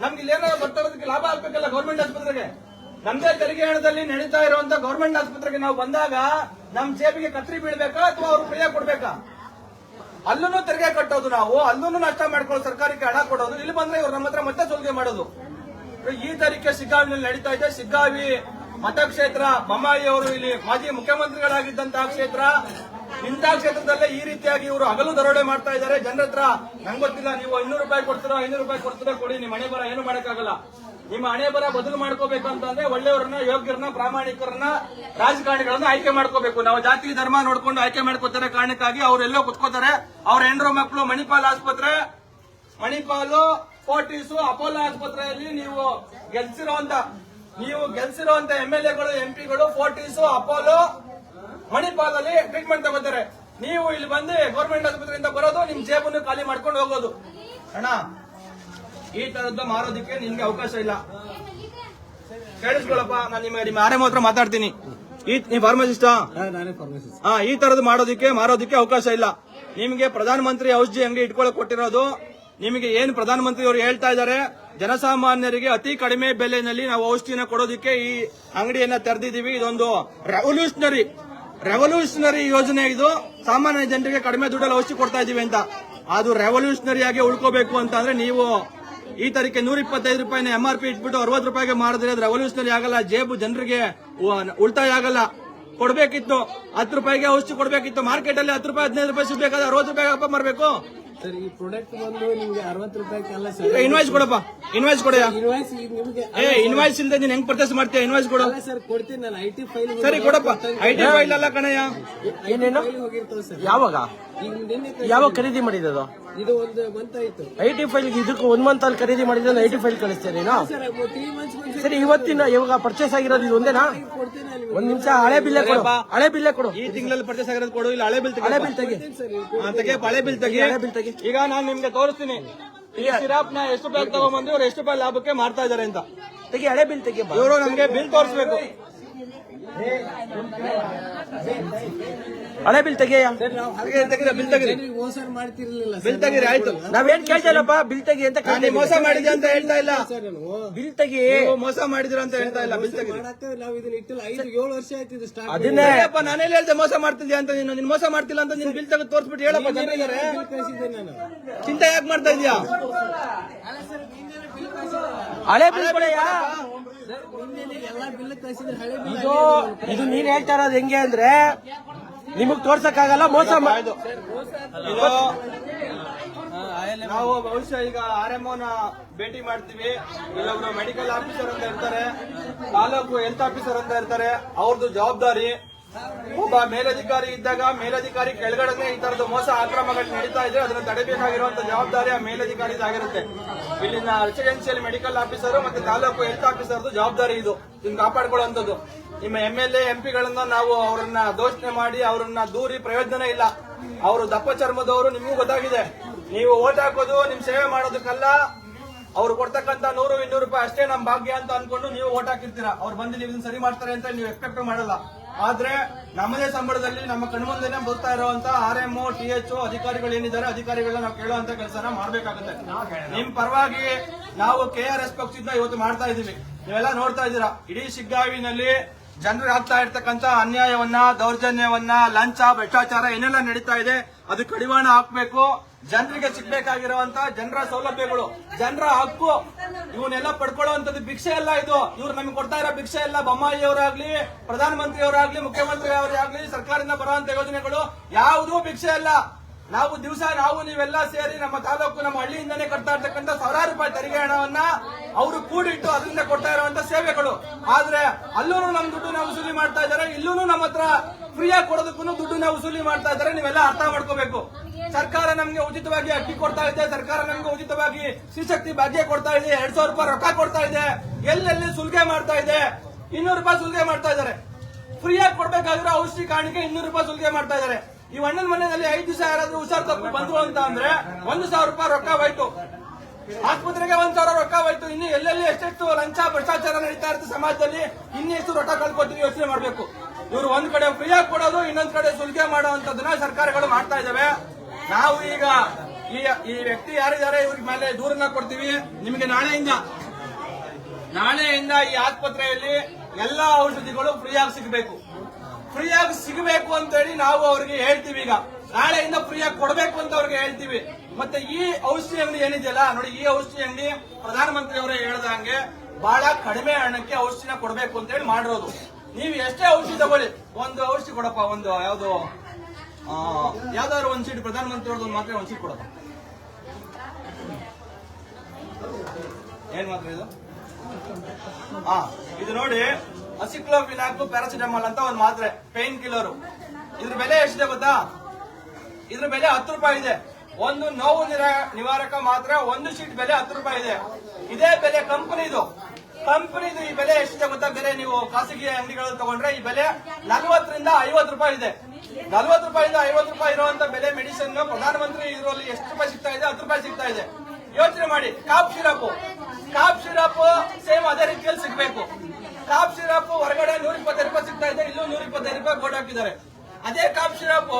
ನಮ್ಗೆ ಇಲ್ಲಿ ಏನಾದ್ರು ಬರ್ತಾರೋದಕ್ಕೆ ಲಾಭ ಆಗ್ಬೇಕಲ್ಲ ಗೌರ್ಮೆಂಟ್ ಆಸ್ಪತ್ರೆಗೆ? ನಮ್ದೇ ತೆರಿಗೆ ಹಣದಲ್ಲಿ ನಡೀತಾ ಇರುವಂತ ಗೌರ್ಮೆಂಟ್ ಆಸ್ಪತ್ರೆಗೆ ನಾವು ಬಂದಾಗ ನಮ್ ಜೇಬಿಗೆ ಕತ್ರಿ ಬೀಳ್ಬೇಕಾ ಅಥವಾ ಅವ್ರು ಫ್ರೀಯಾಗಿ ಕೊಡ್ಬೇಕಾ? ಅಲ್ಲೂ ತೆರಿಗೆ ಕಟ್ಟೋದು ನಾವು ಅಲ್ಲೂ ನಷ್ಟ ಮಾಡ್ಕೊಳ್ಳೋ ಸರ್ಕಾರಕ್ಕೆ ಹಣ ಕೊಡೋದು, ಇಲ್ಲಿ ಬಂದ್ರೆ ಇವ್ರು ನಮ್ಮ ಹತ್ರ ಮತ್ತೆ ಸುಲಿಗೆ ಮಾಡೋದು. ಈ ತರೀಕೆ ಸಿಗ್ಗಾವಿನಲ್ಲಿ ನಡೀತಾ ಇದೆ, ಸಿಗ್ಗಾವಿ ಮತಕ್ಷೇತ್ರ ಬೊಮ್ಮಾಯಿ ಅವರು ಇಲ್ಲಿ ಮಾಜಿ ಮುಖ್ಯಮಂತ್ರಿಗಳಾಗಿದ್ದಂತಹ ಕ್ಷೇತ್ರ, ಇಂಥ ಕ್ಷೇತ್ರದಲ್ಲೇ ಈ ರೀತಿಯಾಗಿ ಇವರು ಹಗಲು ದರೋಡೆ ಮಾಡ್ತಾ ಇದ್ದಾರೆ. ಜನರ ಹತ್ರ ನಂಗೆ ಗೊತ್ತಿಲ್ಲ, ನೀವು ಐನೂರು ರೂಪಾಯಿ ಕೊಡ್ತೀರೋ, ಐನೂರು ರೂಪಾಯಿ ಕೊಡ್ತೀರೋ ಕೊಡಿ, ನಿಮ್ಮ ಹಣೆ ಬರ ಏನು ಮಾಡಕ್ಕಾಗಲ್ಲ. ನಿಮ್ಮ ಹಣೆ ಬರ ಬದಲು ಮಾಡ್ಕೋಬೇಕು ಅಂತಂದ್ರೆ ಒಳ್ಳೆಯವರನ್ನ, ಯೋಗ್ಯರನ್ನ, ಪ್ರಾಮಾಣಿಕರನ್ನ ರಾಜಕಾರಣಿಗಳನ್ನ ಆಯ್ಕೆ ಮಾಡ್ಕೋಬೇಕು. ನಾವು ಜಾತಿ, ಧರ್ಮ ನೋಡ್ಕೊಂಡು ಆಯ್ಕೆ ಮಾಡ್ಕೋತಾರೆ. ಕಾರಣಕ್ಕಾಗಿ ಅವರೆಲ್ಲೋ ಕುತ್ಕೋತಾರೆ. ಅವ್ರ ಹೆಂಡ್ರು ಮಕ್ಕಳು ಮಣಿಪಾಲ್ ಆಸ್ಪತ್ರೆ, ಮಣಿಪಾಲು ಫೋರ್ಟಿಸು ಅಪೋಲೋ ಆಸ್ಪತ್ರೆಯಲ್ಲಿ ನೀವು ಗೆಲ್ಸಿರುವಂತ ನೀವು ಗೆಲ್ಸಿರುವಂತ ಎಂ ಎಲ್ ಎಗಳು ಎಂ ಪಿಗಳು ಫೋರ್ಟಿಸು ಅಪೋಲೋ ಮಣಿಪಾಲ್ ಅಲ್ಲಿ ಟ್ರೀಟ್ಮೆಂಟ್ ತಗೋತಾರೆ. ನೀವು ಇಲ್ಲಿ ಬಂದು ಗೌರ್ಮೆಂಟ್ ಆಸ್ಪತ್ರೆಯಿಂದ ಬರೋದು ನಿಮ್ ಜೇಬನ್ನು ಖಾಲಿ ಮಾಡ್ಕೊಂಡು ಹೋಗೋದು. ಅಣ್ಣ ಈ ತರದ್ದು ಮಾರೋದಕ್ಕೆ ನಿಮ್ಗೆ ಅವಕಾಶ ಇಲ್ಲ. ಕೇಳಿಸ್ಕೊಳಪ್ಪ ನಾನು ನಿಮ್ಮ ನಿಮ್ಮ ಆರೇ ಮಾತ್ರ ಮಾತಾಡ್ತೀನಿ. ಈ ನೀವು ಫಾರ್ಮಸಿಸ್ಟಾ ಹಾ ಈ ತರದ್ದು ಮಾಡೋದಕ್ಕೆ ಮಾರೋದಕ್ಕೆ ಅವಕಾಶ ಇಲ್ಲ. ನಿಮಗೆ ಪ್ರಧಾನಮಂತ್ರಿ ಔಷಧಿ ಅಂಗಡಿ ಇಟ್ಕೊಳಕ್ ಕೊಟ್ಟಿರೋದು ನಿಮಗೆ ಏನು ಪ್ರಧಾನಮಂತ್ರಿ ಅವರು ಹೇಳ್ತಾ ಇದ್ದಾರೆ, ಜನಸಾಮಾನ್ಯರಿಗೆ ಅತಿ ಕಡಿಮೆ ಬೆಲೆಯಲ್ಲಿ ನಾವು ಔಷಧಿನ ಕೊಡೋದಕ್ಕೆ ಈ ಅಂಗಡಿಯನ್ನ ತೆರೆದಿದ್ದೀವಿ. ಇದೊಂದು ರೆವಲ್ಯೂಷನರಿ ರೆವಲ್ಯೂಷನರಿ ಯೋಜನೆ ಇದು. ಸಾಮಾನ್ಯ ಜನರಿಗೆ ಕಡಿಮೆ ದುಡ್ಡಲ್ಲಿ ಔಷಧಿ ಕೊಡ್ತಾ ಇದೀವಿ ಅಂತ. ಅದು ರೆವಲ್ಯೂಷನರಿ ಆಗಿ ಉಳ್ಕೋಬೇಕು ಅಂತ ಅಂದ್ರೆ ನೀವು ಈ ತರಕ್ಕೆ ನೂರ ಇಪ್ಪತ್ತೈದು ರೂಪಾಯಿನ ಎಂ ಆರ್ ಪಿ ಇಟ್ಬಿಟ್ಟು ಅರವತ್ತು ರೂಪಾಯಿಗೆ ಮಾಡಿದ್ರೆ ಅದು ರೆವಲ್ಯೂಷನರಿ ಆಗಲ್ಲ. ಜೇಬು ಜನರಿಗೆ ಉಳಿತಾಯ ಆಗಲ್ಲ. ಕೊಡಬೇಕಿತ್ತು. ಹತ್ತು ರೂಪಾಯಿಗೆ ಔಷಧಿ ಕೊಡಬೇಕಿತ್ತು. ಮಾರ್ಕೆಟ್ ಅಲ್ಲಿ ಹತ್ತು ರೂಪಾಯಿ, ಹದಿನೈದು ರೂಪಾಯಿ ಸಿಗಬೇಕಾದ್ರೆ ಅರವತ್ತು ರೂಪಾಯಿ ಹಬ್ಬ ಮಾರಬೇಕು. ಸರ್ ಈ ಪ್ರಾಡಕ್ಟ್ ಬಂದು ನಿಮ್ಗೆ ಅರವತ್ತು ರೂಪಾಯಿ ಅಲ್ಲ ಸರ್. ಇನ್ವಾಯ್ಸ್ ಕೊಡಪ್ಪ. ಇನ್ವಾಯ್ಸ್ ಕೊಡ. ಇನ್ವಾಯ್ಸ್ ಈಗ ನಿಮ್ಗೆ ಏ ಇನ್ವಾಯ್ಸ್ ಇಲ್ಲದೆ ನೀನ್ ಹೆಂಗ್ ಪರ್ಚೇಸ್ ಮಾಡ್ತೀಯ? ಇನ್ವಾಯ್ಸ್ ಕೊಡು. ಅಲ್ಲ ಸರ್ ಕೊಡ್ತೀನಿ ನಾನು. ಐ ಟಿ ಫೈಲ್ ಸರಿ ಕೊಡಪ್ಪ. ಐ ಟಿ ಫೈಲ್ ಅಲ್ಲ ಕಣಯ್ಯ. ಏನೇನು ಹೋಗಿರ್ತಾವ ಸರ್. ಯಾವಾಗ? ಯಾವಾಗ ಖರೀದಿ ಮಾಡಿದ್ದು ಇದು ಒಂದು ಮಂತ್ ಆಯ್ತು. ಐ ಟಿ ಫೈಲ್ ಇದಕ್ಕೆ ಒಂದ್ ಮಂತ್ ಅಲ್ಲಿ ಖರೀದಿ ಮಾಡಿದ್ರೆ ಐ ಟಿ ಫೈಲ್ ಕಳಿಸ್ತೇನೆ ಸರ್ ಇವತ್ತಿನ ಇವಾಗ ಪರ್ಚೇಸ್ ಆಗಿರೋದು ಇದು ಒಂದೇನಾ? ಒಂದ್ ನಿಮಿಷ ಹಳೆ ಬಿಲ್ಲೆ ಕೊಡು. ಹಳೆ ಬಿಲ್ಲೆ ಕೊಡು. ಈ ತಿಂಗಳಲ್ಲಿ ಪರ್ಚೇಸ್ ಆಗಿರೋದು ಕೊಡು ಇಲ್ಲ ಹಳೆ ಬಿಲ್ ಹಳೆ ಬಿಲ್ ತೆಗಿ. ತೆಗೆ ಹಳೆ ಬಿಲ್ ತೆಗಿ. ಹಳೆ ಬಿಲ್ ತೆಗಿ. ಈಗ ನಾನು ನಿಮ್ಗೆ ತೋರಿಸ್ತೀನಿ. ಈ ಸಿರಾಪ್ನ ಎಷ್ಟು ರೂಪಾಯಿ ತಗೊಂಡ್ಬಂದ್ರೆ ಇವ್ರು ಎಷ್ಟು ರೂಪಾಯಿ ಲಾಭಕ್ಕೆ ಮಾರ್ತಾ ಇದಾರೆ ಅಂತ. ತೆಗಿ ಹಳೆ ಬಿಲ್ ತೆಗಿ ಬಾ. ಇವರು ನಮ್ಗೆ ಬಿಲ್ ತೋರಿಸ್ಬೇಕು. ಹಳೆ ಬಿಲ್ ತೆಗಿಯ? ಬಿಲ್ ತೆಗಿರಿ ಮೋಸ ಮಾಡ್ತಿರ್ಲಿಲ್ಲ ಬಿಲ್ ತೆಗಿರಿ ಆಯ್ತು. ನಾವೇನ್ ಕೇಳ್ತೇನಪ್ಪ ಬಿಲ್ ತೆಗಿ ಅಂತ ನಾನು ಮೋಸ ಮಾಡಿದ್ದೆ ಅಂತ ಹೇಳ್ತಾ ಇಲ್ಲ. ಬಿಲ್ ತೆಗಿ ಮೋಸ ಮಾಡಿದ್ರ ಅಂತ ಹೇಳ್ತಾ ಇಲ್ಲ. ಬಿಲ್ ತೆಗಿ ನಾವು ಇದನ್ನ ಇಟ್ಟಿಲ್ಲ. ಐದು ಏಳು ವರ್ಷ ಆಯ್ತು ಇದು ಸ್ಟಾರ್ಟ್ ಅದನ್ನೇ ಅಯ್ಯಪ್ಪ ನಾನೆಲ್ಲ ಹೇಳ್ದೆ ಮೋಸ ಮಾಡ್ತಿದ್ಯಾ ಅಂತ ನೀನು? ನೀನ್ ಮೋಸ ಮಾಡ್ತಿಲ್ಲ ಅಂತ ನೀನ್ ಬಿಲ್ ತೆಗೆದು ತೋರಿಸ್ಬಿಟ್ಟು ಹೇಳಪ್ಪ ಚಿಂತೆ ಯಾಕೆ ಮಾಡ್ತಾ ಇದೀಯಾ? ಹಳೆ ಬಿಲ್ ಕೊಡಯ್ಯ. ಇದು ಇದು ನೀನ್ ಹೇಳ್ತಾ ಇರೋದು ಹೆಂಗೆ ಅಂದ್ರೆ ನಿಮಗ್ ತೋರ್ಸಕ್ಕಾಗಲ್ಲ, ಮೋಸ ಇದು ನಾವು ಬಹುಶಃ ಈಗ ಆರ್ ಎಂ ನ ಭೇಟಿ ಮಾಡ್ತೀವಿ. ಇಲ್ಲೊಬ್ರು ಮೆಡಿಕಲ್ ಆಫೀಸರ್ ಅಂತ ಇರ್ತಾರೆ, ತಾಲೂಕು ಹೆಲ್ತ್ ಆಫೀಸರ್ ಅಂತ ಇರ್ತಾರೆ ಅವ್ರದ್ದು ಜವಾಬ್ದಾರಿ. ಒಬ್ಬ ಮೇಲಧಿಕಾರಿ ಇದ್ದಾಗ ಮೇಲಧಿಕಾರಿ ಕೆಳಗಡೆ ಈ ತರದ ಮೋಸ ಅಕ್ರಮಗಳು ನಡೀತಾ ಇದ್ರೆ ಅದನ್ನು ತಡೆಬೇಕಾಗಿರುವಂತ ಜವಾಬ್ದಾರಿ ಆ ಮೇಲಧಿಕಾರಿದಾಗಿರುತ್ತೆ ಇಲ್ಲಿನ ರೆಸಿಡೆನ್ಸಿಯಲ್ ಮೆಡಿಕಲ್ ಆಫೀಸರ್ ಮತ್ತೆ ತಾಲೂಕು ಹೆಲ್ತ್ ಆಫೀಸರ್ದು ಜವಾಬ್ದಾರಿ ಇದು. ಇದನ್ನ ಕಾಪಾಡ್ಕೊಳ್ಳುವಂಥದ್ದು. ನಿಮ್ಮ ಎಂ ಎಲ್ ಎ ಎಂ ಪಿಗಳನ್ನ ನಾವು ಅವರನ್ನ ದೋಷಣೆ ಮಾಡಿ ಅವರನ್ನ ದೂರಿ ಪ್ರಯೋಜನ ಇಲ್ಲ. ಅವರು ದಪ್ಪ ಚರ್ಮದವರು ನಿಮಗೂ ಗೊತ್ತಾಗಿದೆ. ನೀವು ಓಟ್ ಹಾಕೋದು, ನಿಮ್ ಸೇವೆ ಮಾಡೋದಕ್ಕಲ್ಲ. ಅವ್ರು ಕೊಡ್ತಕ್ಕಂತ ನೂರು, ಇನ್ನೂರು ರೂಪಾಯಿ ಅಷ್ಟೇ ನಮ್ ಭಾಗ್ಯ ಅಂತ ಅನ್ಕೊಂಡು ನೀವು ಓಟ್ ಹಾಕಿರ್ತೀರಾ. ಅವ್ರು ಬಂದು ನೀವು ಸರಿ ಮಾಡ್ತಾರೆ ಅಂತ ನೀವು ಎಕ್ಸ್ಪೆಕ್ಟ್ ಮಾಡಲ್ಲ. ಆದ್ರೆ ನಮ್ಮದೇ ಸಂಬಳದಲ್ಲಿ ನಮ್ಮ ಕಣ್ಮುಂದೆನೆ ಬರ್ತಾ ಇರುವಂತ ಆರ್ ಎಂ ಟಿ ಎಚ್ ಅಧಿಕಾರಿಗಳು ಏನಿದ್ದಾರೆ ಅಧಿಕಾರಿಗಳನ್ನ ನಾವು ಕೇಳುವಂತ ಕೆಲಸನ ಮಾಡ್ಬೇಕಾಗುತ್ತೆ. ನಿಮ್ ಪರವಾಗಿ ನಾವು ಕೆ ಆರ್ ಎಸ್ ಪಕ್ಷದಿಂದ ಇವತ್ತು ಮಾಡ್ತಾ ಇದೀವಿ ನೀವೆಲ್ಲ ನೋಡ್ತಾ ಇದ್ದೀರಾ. ಇಡೀ ಶಿಗ್ಗಾವಿನಲ್ಲಿ ಜನರಿಗೆ ಆಗ್ತಾ ಇರ್ತಕ್ಕಂತ ಅನ್ಯಾಯವನ್ನ, ದೌರ್ಜನ್ಯವನ್ನ, ಲಂಚ, ಭ್ರಷ್ಟಾಚಾರ ಏನೆಲ್ಲ ನಡೀತಾ ಇದೆ ಅದು ಕಡಿವಾಣ ಹಾಕ್ಬೇಕು. ಜನರಿಗೆ ಸಿಗ್ಬೇಕಾಗಿರುವಂತ ಜನರ ಸೌಲಭ್ಯಗಳು, ಜನರ ಹಕ್ಕು, ಇವನ್ನೆಲ್ಲ ಪಡ್ಕೊಳ್ಳುವಂತದ್ದು ಭಿಕ್ಷೆ ಅಲ್ಲ ಇದು. ಇವ್ರು ನಮ್ಗೆ ಕೊಡ್ತಾ ಇರೋ ಭಿಕ್ಷೆ ಎಲ್ಲ ಬೊಮ್ಮಾಯಿ ಅವರಾಗ್ಲಿ ಪ್ರಧಾನಮಂತ್ರಿ ಅವರಾಗ್ಲಿ ಮುಖ್ಯಮಂತ್ರಿ ಅವರಾಗ್ಲಿ ಸರ್ಕಾರದಿಂದ ಬರುವಂತ ಯೋಜನೆಗಳು ಯಾವುದೂ ಭಿಕ್ಷೆ ಅಲ್ಲ. ನಾವು ದಿವಸ ನಾವು ನೀವೆಲ್ಲ ಸೇರಿ ನಮ್ಮ ತಾಲೂಕು ನಮ್ಮ ಹಳ್ಳಿಯಿಂದನೇ ಕಟ್ತಾ ಇರ್ತಕ್ಕಂಥ ಸಾವಿರಾರು ರೂಪಾಯಿ ತೆರಿಗೆ ಹಣವನ್ನ ಅವರು ಕೂಡಿಟ್ಟು ಅದರಿಂದ ಕೊಡ್ತಾ ಇರುವಂತ ಸೇವೆಗಳು. ಆದ್ರೆ ಅಲ್ಲೂ ನಮ್ ದುಡ್ಡನ್ನ ವಸೂಲಿ ಮಾಡ್ತಾ ಇದಾರೆ ಇಲ್ಲೂ ನಮ್ಮ ಹತ್ರ ಫ್ರೀಯಾಗಿ ಕೊಡೋದಕ್ಕೂ ದುಡ್ಡನ್ನ ವಸೂಲಿ ಮಾಡ್ತಾ ಇದಾರೆ ನೀವೆಲ್ಲ ಅರ್ಥ ಮಾಡ್ಕೋಬೇಕು. ಸರ್ಕಾರ ನಮ್ಗೆ ಉಚಿತವಾಗಿ ಅಕ್ಕಿ ಕೊಡ್ತಾ ಇದೆ, ಸರ್ಕಾರ ನಮ್ಗೆ ಉಚಿತವಾಗಿ ಶ್ರೀಶಕ್ತಿ ಭಾಗ್ಯ ಕೊಡ್ತಾ ಇದೆ, ಎರಡ್ ಸಾವಿರ ರೂಪಾಯಿ ರೊಕ್ಕ ಕೊಡ್ತಾ ಇದೆ, ಎಲ್ಲೆಲ್ಲಿ ಸುಲಿಗೆ ಮಾಡ್ತಾ ಇದೆ, ಇನ್ನೂರು ರೂಪಾಯಿ ಸುಲಿಗೆ ಮಾಡ್ತಾ ಇದಾರೆ ಫ್ರೀಯಾಗಿ ಕೊಡ್ಬೇಕಾದ್ರೆ ಔಷಧಿ ಕಾಣಿಕೆ ಇನ್ನೂರು ರೂಪಾಯಿ ಸುಲಿಗೆ ಮಾಡ್ತಾ ಇದಾರೆ ಈ ಅಣ್ಣನ ಮನೆಯಲ್ಲಿ ಐದು ದಿವಸ ಯಾರಾದ್ರೂ ಹುಷಾರು ತಪ್ಪು ಬಂದ್ರು ಅಂತ ಅಂದ್ರೆ ಒಂದು ಸಾವಿರ ರೂಪಾಯಿ ರೊಕ್ಕ ಹೋಯ್ತು. ಆಸ್ಪತ್ರೆಗೆ ಒಂದ್ ಸಾವಿರ ರೊಕ್ಕ ಹೋಯ್ತು. ಇನ್ನು ಎಲ್ಲೆಲ್ಲಿ ಎಷ್ಟೆಷ್ಟು ಲಂಚ, ಭ್ರಷ್ಟಾಚಾರ ನಡೀತಾ ಇರುತ್ತೆ ಸಮಾಜದಲ್ಲಿ, ಇನ್ನೆಷ್ಟು ರೊಕ್ಕ ಕಳ್ಕೊತೀವಿ ಯೋಚನೆ ಮಾಡಬೇಕು. ಇವರು ಒಂದ್ ಕಡೆ ಫ್ರೀಯಾಗಿ ಕೊಡೋದು, ಇನ್ನೊಂದ್ ಕಡೆ ಸುಲಿಗೆ ಮಾಡುವಂತದನ್ನ ಸರ್ಕಾರಗಳು ಮಾಡ್ತಾ ಇದಾವೆ. ನಾವು ಈಗ ಈ ಈ ವ್ಯಕ್ತಿ ಯಾರಿದ್ದಾರೆ, ಇವ್ರಿಗೆ ಮೇಲೆ ದೂರನ್ನ ಕೊಡ್ತೀವಿ. ನಿಮಗೆ ನಾಳೆಯಿಂದ ನಾಳೆಯಿಂದ ಈ ಆಸ್ಪತ್ರೆಯಲ್ಲಿ ಎಲ್ಲಾ ಔಷಧಿಗಳು ಫ್ರೀಯಾಗಿ ಸಿಗಬೇಕು. ಫ್ರೀಯಾಗಿ ಸಿಗಬೇಕು ಅಂತ ಹೇಳಿ ನಾವು ಅವ್ರಿಗೆ ಹೇಳ್ತೀವಿ ಈಗ. ನಾಳೆಯಿಂದ ಫ್ರೀಯಾಗಿ ಕೊಡಬೇಕು ಅಂತ ಅವ್ರಿಗೆ ಹೇಳ್ತೀವಿ. ಮತ್ತೆ ಈ ಔಷಧಿ ಅಂಗಡಿ ಏನಿದೆಯಲ್ಲ, ನೋಡಿ ಈ ಔಷಧಿ ಅಂಗಡಿ ಪ್ರಧಾನಮಂತ್ರಿ ಅವರೇ ಹೇಳ್ದಂಗೆ ಬಹಳ ಕಡಿಮೆ ಹಣಕ್ಕೆ ಔಷಧಿನ ಕೊಡಬೇಕು ಅಂತ ಹೇಳಿ ಮಾಡಿರೋದು. ನೀವು ಎಷ್ಟೇ ಔಷಧಿ ತಗೊಳ್ಳಿ, ಒಂದು ಔಷಧಿ ಕೊಡಪ್ಪ, ಒಂದು ಯಾವ್ದು ಯಾವ್ದಾದ್ರು ಒಂದ್ ಸೀಟ್, ಪ್ರಧಾನಮಂತ್ರಿ ಅವ್ರದ್ದು ಮಾತ್ರ ಒಂದ್ ಸೀಟ್ ಕೊಡಪ್ಪ. ಏನ್ ಮಾತ್ರ ಇದು? ಹಾ ಇದು ನೋಡಿ ಅಸಿಕ್ಲೋಫಿನಾಕ್ ಪ್ಯಾರಾಸಿಟಮಾಲ್ ಅಂತ ಒಂದು ಮಾತ್ರೆ, ಪೇನ್ ಕಿಲ್ಲರ್. ಇದ್ರ ಬೆಲೆ ಎಷ್ಟಿದೆ ಗೊತ್ತಾ? ಇದ್ರ ಬೆಲೆ ಹತ್ತು ರೂಪಾಯಿ ಇದೆ. ಒಂದು ನೋವು ನಿವಾರಕ ಮಾತ್ರ, ಒಂದು ಶೀಟ್ ಬೆಲೆ ಹತ್ತು ರೂಪಾಯಿ ಇದೆ. ಇದೇ ಬೆಲೆ ಕಂಪನಿದು. ಕಂಪನಿದು ಈ ಬೆಲೆ ಎಷ್ಟಿದೆ ಗೊತ್ತಾ? ಬೆಲೆ ನೀವು ಖಾಸಗಿ ಅಂಗಡಿಗಳು ತಗೊಂಡ್ರೆ ಈ ಬೆಲೆ ನಲ್ವತ್ತರಿಂದ ಐವತ್ತು ರೂಪಾಯಿ ಇದೆ. ನಲ್ವತ್ತು ರೂಪಾಯಿಂದ ಐವತ್ತು ರೂಪಾಯಿ ಇರುವಂತ ಬೆಲೆ ಮೆಡಿಸಿನ್ ಪ್ರಧಾನಮಂತ್ರಿ ಇದರಲ್ಲಿ ಎಷ್ಟು ರೂಪಾಯಿ ಸಿಗ್ತಾ ಇದೆ? ಹತ್ತು ರೂಪಾಯಿ ಸಿಗ್ತಾ ಇದೆ. ಯೋಚನೆ ಮಾಡಿ. Cough syrup. Cough syrup same ಅದೇ ರೀತಿಯಲ್ಲಿ ಸಿಗ್ಬೇಕು. ಕಾಪ್ ಸಿರಪ್ ಹೊರಗಡೆ ನೂರ ಇಪ್ಪತ್ತೈದು ರೂಪಾಯಿ ಸಿಗ್ತಾ ಇದೆ, ಇಲ್ಲೂ ನೂರ ಇಪ್ಪತ್ತೈದು ರೂಪಾಯಿ ಬೋರ್ಡ್ ಹಾಕಿದ್ದಾರೆ. ಅದೇ ಕಾಪ್ ಸಿರಪ್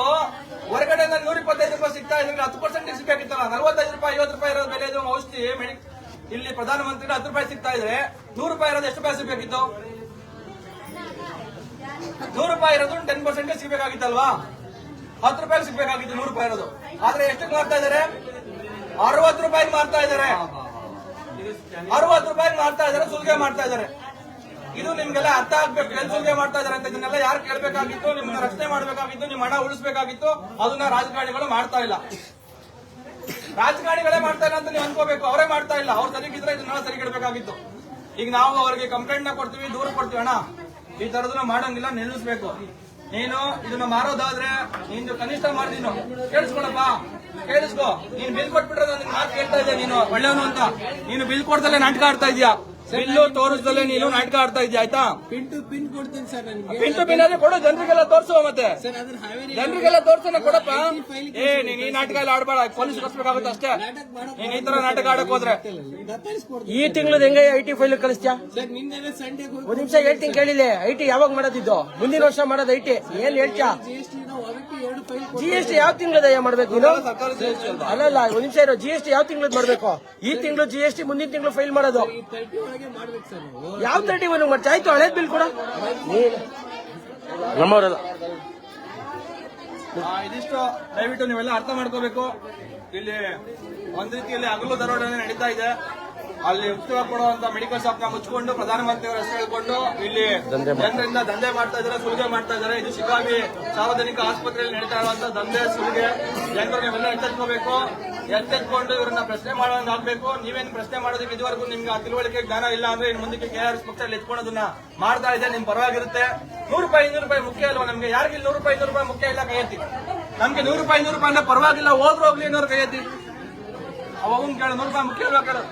ಹೊರಗಡೆ ನೂರ ಇಪ್ಪತ್ತೈದು ರೂಪಾಯಿ ಸಿಗ್ತಾ ಇದ್ರೆ ಹತ್ತು ಪರ್ಸೆಂಟ್ ಸಿಗ್ಬೇಕಿತ್ತಲ್ಲ ನಲ್ವತ್ತೈದು ರೂಪಾಯಿ, ಐವತ್ತು ರೂಪಾಯಿ ಇರೋದು ಬೆಲೆ ಇದು, ಔಷಧಿ ಇಲ್ಲಿ ಪ್ರಧಾನಮಂತ್ರಿ ಹತ್ತು ರೂಪಾಯಿ ಸಿಗ್ತಾ ಇದ್ರೆ ನೂರು ರೂಪಾಯಿ ಇರೋದು ಎಷ್ಟು ರೂಪಾಯಿ ಸಿಗ್ಬೇಕಿತ್ತು ನೂರು ರೂಪಾಯಿ ಇರೋದು ಟೆನ್ ಪರ್ಸೆಂಟ್ ಸಿಗ್ಬೇಕಾಗಿತ್ತಲ್ವಾ ಹತ್ತು ರೂಪಾಯಿ ಸಿಗ್ಬೇಕಾಗಿತ್ತು ನೂರು ರೂಪಾಯಿ ಇರೋದು. ಆದ್ರೆ ಎಷ್ಟು ಮಾರ್ತಾ ಇದಾರೆ ಅರವತ್ತು ರೂಪಾಯಿ ಮಾರ್ತಾ ಇದಾರೆ ಅರವತ್ತು ರೂಪಾಯಿ ಮಾರ್ತಾ ಇದಾರೆ ಸುಲಿಗೆ ಮಾಡ್ತಾ ಇದಾರೆ ಇದು ನಿಮ್ಗೆಲ್ಲ ಅರ್ಥ ಆಗ್ಬೇಕು. ಎಲ್ ಮಾಡ್ತಾ ಇದಾರೆ ಅಂತ ಇದನ್ನೆಲ್ಲ ಯಾರು ಕೇಳಬೇಕಾಗಿತ್ತು? ನಿಮ್ಮನ್ನ ರಕ್ಷಣೆ ಮಾಡ್ಬೇಕಾಗಿತ್ತು, ನಿಮ್ಮ ಹಣ ಉಳಿಸ್ಬೇಕಾಗಿತ್ತು. ಅದನ್ನ ರಾಜಕಾರಣಿಗಳು ಮಾಡ್ತಾ ಇಲ್ಲ. ರಾಜಕಾರಣಿಗಳೇ ಮಾಡ್ತಾ ಇಲ್ಲ ಅಂತ ನೀವು ಅನ್ಕೋಬೇಕು. ಅವರೇ ಮಾಡ್ತಾ ಇಲ್ಲ. ಅವ್ರು ಸರಿಗಿದ್ರೆ ಇದನ್ನೆಲ್ಲ ಸರಿಗಿಡ್ಬೇಕಾಗಿತ್ತು. ಈಗ ನಾವು ಅವರಿಗೆ ಕಂಪ್ಲೇಂಟ್ನ ಕೊಡ್ತೀವಿ, ದೂರ ಕೊಡ್ತೀವಿ, ಅಣ್ಣ. ಈ ತರದನ್ನ ಮಾಡಂಗಿಲ್ಲ, ನಿಲ್ಲಿಸ್ಬೇಕು. ನೀನು ಇದನ್ನ ಮಾರೋದಾದ್ರೆ ನೀನು ಕನಿಷ್ಠ ಮಾಡಿ ಕೇಳಿಸ್ಕೊಡಪ್ಪ ಕೇಳಿಸ್ಕೊಳಪ್ಪ. ಕೇಳಿಸ್ಕೊ. ನೀನು ಬಿಲ್ ಕೊಟ್ಬಿಟ್ರೆ ನಾನು ಮಾತು ಕೇಳ್ತಾ ಇದ್ದೆ ನೀನು. ಒಳ್ಳೆಯವನು ಅಂತ. ನೀನು ಬಿಲ್ ಕೊಡ್ದಲ್ಲೇ ನಾಟಕ ಆಡ್ತಾ ಇದೀಯಾ ಬಿಲ್ಲು ತೋರಿಸ್ದಲ್ಲೇ ನೀನು ನಾಟಕ ಆಡ್ತಾ ಇದೆಯಾ ಆಯ್ತಾ? ಪಿನ್ ಟು ಪಿನ್ ಕೊಡ್ತೀನಿ ಸರ್ ನನಗೆ. ಪಿನ್ ಟು ಪಿನ್ ಆದ್ರೆ ಕೊಡು ಜನರಿಗೆಲ್ಲ ತೋರಿಸುವ ಮತ್ತೆ. ಸರ್ ಅದನ್ನ ಹಾವೇರಿ ಜನರಿಗೆಲ್ಲ ತೋರ್ಸನ ಕೊಡಪ್ಪ. ಏ ನೀನ್ ಈ ನಾಟಕ ಎಲ್ಲ ಆಡ್ಬೇಡ ಪೊಲೀಸ್ ಕಳಿಸ್ಬೇಕಾಗುತ್ತೆ ಅಷ್ಟೇ ನೀನ್ ಈ ತರ ನಾಟಕ ಆಡಕ್ ಹೋದ್ರೆ. ಈ ತಿಂಗಳದ ಹೆಂಗ ಐ ಟಿ ಫೈಲ್ ಕಳಿಸ್ತ್ಯಾ? ಸರ್ ನಿನ್ನೆ ಹೋಗಿ ಒಂದ್ ನಿಮಿಷ ಹೇಳ್ತೀನಿ ಕೇಳಿಲ್ಲ ಐ ಟಿ ಯಾವಾಗ ಮಾಡೋದಿದ್ದು? ಮುಂದಿನ ವರ್ಷ ಮಾಡೋದು ಐ ಟಿ ಏನ್ ಹೇಳ್ತಾ ಜಿ ಎಸ್ ಟಿ ಯಾವ ತಿಂಗಳದ ಮಾಡ್ಬೇಕು ನೀನು? ಅಲ್ಲಲ್ಲ ಒಂದ್ ನಿಮಿಷ ಇರೋ. ಜಿ ಎಸ್ ಟಿ ಯಾವ ತಿಂಗಳದ್ ಮಾಡ್ಬೇಕು? ಈ ತಿಂಗಳು ಜಿ ಎಸ್ ಟಿ ಮುಂದಿನ ತಿಂಗಳು ಫೈಲ್ ಮಾಡೋದು. ಯಾವ ತರ್ಟಿ ಒನ್ ಮಾಡ್ತಾ ಆಯ್ತು ಹಳೇದ್ ಬಿಲ್ ಕೂಡ. ನಮ್ಮವರಲ್ಲ. ಆ, ಇದಿಷ್ಟು ದಯವಿಟ್ಟು ನೀವೆಲ್ಲ ಅರ್ಥ ಮಾಡ್ಕೋಬೇಕು. ಇಲ್ಲಿ ಒಂದ್ ರೀತಿಯಲ್ಲಿ ಹಗಲು ದರೋಡೆ ನಡೀತಾ ಇದೆ. ಅಲ್ಲಿ ಉತ್ತರ ಕೊಡುವಂತ ಮೆಡಿಕಲ್ ಶಾಪ್ನ ಮುಚ್ಚಿಕೊಂಡು ಪ್ರಧಾನಮಂತ್ರಿ ಅವರ ಹೆಸರು ಹೇಳ್ಕೊಂಡು ಇಲ್ಲಿ ಜನರಿಂದ ದಂಧೆ ಮಾಡ್ತಾ ಇದಾರೆ ಸುಲಿಗೆ ಮಾಡ್ತಾ ಇದಾರೆ ಇದು ಶಿಕಾಬಿ ಸಾರ್ವಜನಿಕ ಆಸ್ಪತ್ರೆಯಲ್ಲಿ ನಡೀತಾ ಇರುವಂತ ದಂಧೆ ಸುಲಿಗೆ. ಜನರು ನೀವೆಲ್ಲ ಎಚ್ಚೆತ್ಕೋಬೇಕು. ಎಚ್ಚೆತ್ಕೊಂಡು ಇವರನ್ನ ಪ್ರಶ್ನೆ ಮಾಡೋದಾಗಬೇಕು. ನೀವೇನು ನೀವೇನ್ ಪ್ರಶ್ನೆ ಮಾಡೋದಕ್ಕೆ ಇದುವರೆಗೂ ನಿಮ್ಗೆ ಆ ತಿಳುವಳಿಕೆ ಜ್ಞಾನ ಇಲ್ಲ ಅಂದ್ರೆ ಇನ್ನು ಮುಂದಕ್ಕೆ ಕೆ ಆರ್ ಎಸ್ ಪಕ್ಷದಲ್ಲಿ ಎತ್ಕೊಳ್ಳೋದನ್ನ ಮಾಡ್ತಾ ಇದೆ ನಿಮ್ ಪರವಾಗಿರುತ್ತೆ. ನೂರು ರೂಪಾಯಿ ಇನ್ನೂರು ರೂಪಾಯಿ ಮುಖ್ಯ ಅಲ್ವಾ ನಮ್ಗೆ? ಯಾರಿಗೆ ಇಲ್ಲಿ ನೂರು ರೂಪಾಯಿ ಇನ್ನೂರು ರೂಪಾಯಿ ಮುಖ್ಯ ಇಲ್ಲ ಕೈ ಎತ್ತಿ ನಮ್ಗೆ ನೂರು ರೂಪಾಯಿ ಇನ್ನೂರು ರೂಪಾಯಿ ಅಂದ್ರೆ ಪರವಾಗಿಲ್ಲ ಹೋದ್ರು ಹೋಗ್ಲಿ ಇನ್ನೂರು ಕೈ ಎತ್ತಿ ಅವನ್ ಕೇಳು ನೂರು ರೂಪಾಯಿ ಮುಖ್ಯ ಅಲ್ವಾ ಕೇಳು?